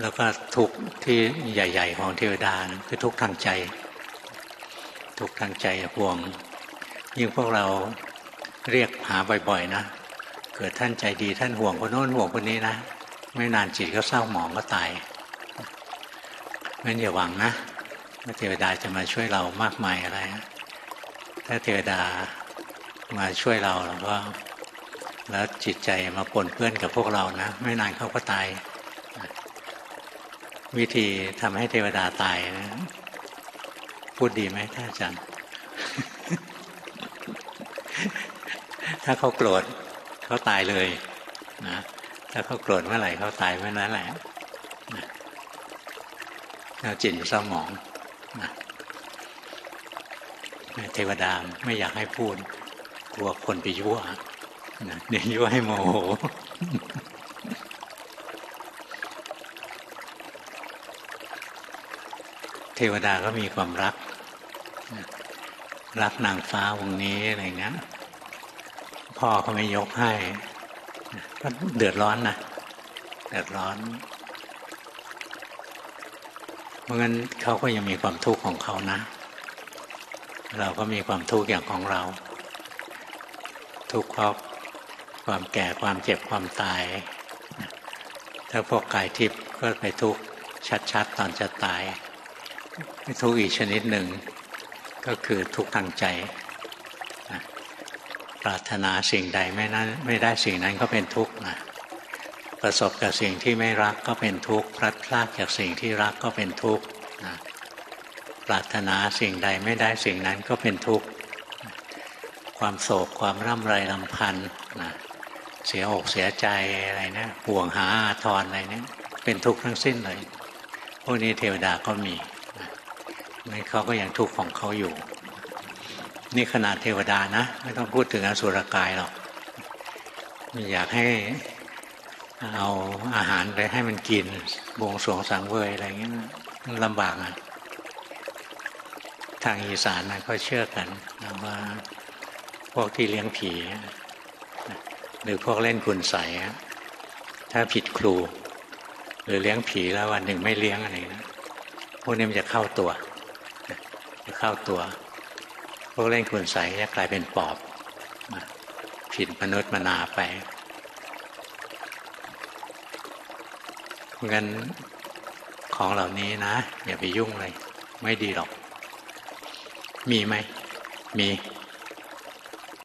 แล้วก็ทุกข์ที่ใหญ่ ๆ ของเทวดานะคือทุกข์ทางใจ ทุกข์ทางใจห่วง ยิ่งพวกเราเรียกหาบ่อย ๆ นะ เกิดท่านใจดีท่านห่วงคนโน้นห่วงคนนี้นะ ไม่นานจิตก็เศร้าหมองก็ตายงั้นอย่าหวังนะว่าเทวดาจะมาช่วยเรามากมายอะไรนะถ้าเทวดามาช่วยเราแล้วก็แล้วจิตใจมาปนเปื้อนกับพวกเรานะ ไม่นานเขาก็ตาย วิธีทำให้เทวดาตายนะ พูดดีไหมท่านอาจารย์ ถ้าเขาโกรธเขาตายเลยนะถ้าเขาโกรธเมื่อไหร่เขาตายเมื่อนั้นแหละเราจิตเศร้าหมองนะเทวดาไม่อยากให้พูดกลัวคนไปยั่วนะเดี๋ยวยั่วให้โมโห เทวดาก็มีความรัก รักนางฟ้าวงนี้อะไรเงี้ยพ่อเขาไม่ยกให้ก็เดือดร้อนนะเดือดร้อน เพราะงั้นเขาก็ยังมีความทุกข์ของเขานะ เราก็มีความทุกข์อย่างของเรา ทุกข์เพราะความแก่ความเจ็บความตาย ถ้าพวกกายทิพย์ก็ไปทุกข์ชัดๆ ตอนจะตาย ทุกข์อีกชนิดหนึ่งก็คือทุกข์ทางใจปรารถนาสิ่งใดไม่นั้นไม่ได้สิ่งนั้นก็เป็นทุกข์นะประสบกับสิ่งที่ไม่รักก็เป็นทุกข์พลัดพรากจากสิ่งที่รักก็เป็นทุกข์นะปรารถนาสิ่งใดไม่ได้สิ่งนั้นก็เป็นทุกข์ความโศกความร่ำไรลำพันธ์นะเสียอกเสียใจอะไรนะห่วงหาอาทรอะไรเนี่ยเป็นทุกข์ทั้งสิ้นเลยพวกนี้เทวดาก็มี นี่เขาก็ยังทุกข์ของเขาอยู่ นี่ขนาดเทวดานะ ไม่ต้องพูดถึงอสุรกายหรอกอยากให้เอาอาหารไปให้มันกินบวงสรวงสังเวยอะไรเงี้ยมันลำบากอะทางอีสานนะเขาเชื่อกันว่าพวกที่เลี้ยงผีหรือพวกเล่นคุณใสอะถ้าผิดครู หรือเลี้ยงผีแล้ววันหนึ่งไม่เลี้ยงอะไรนะพวกนี้มันจะเข้าตัว เข้าตัว พวกเล่นคุณใสจะกลายเป็นปอบผิดมนุษย์มนาไปเพราะงั้นของเหล่านี้นะ อย่าไปยุ่งเลย ไม่ดีหรอก มีไหม มี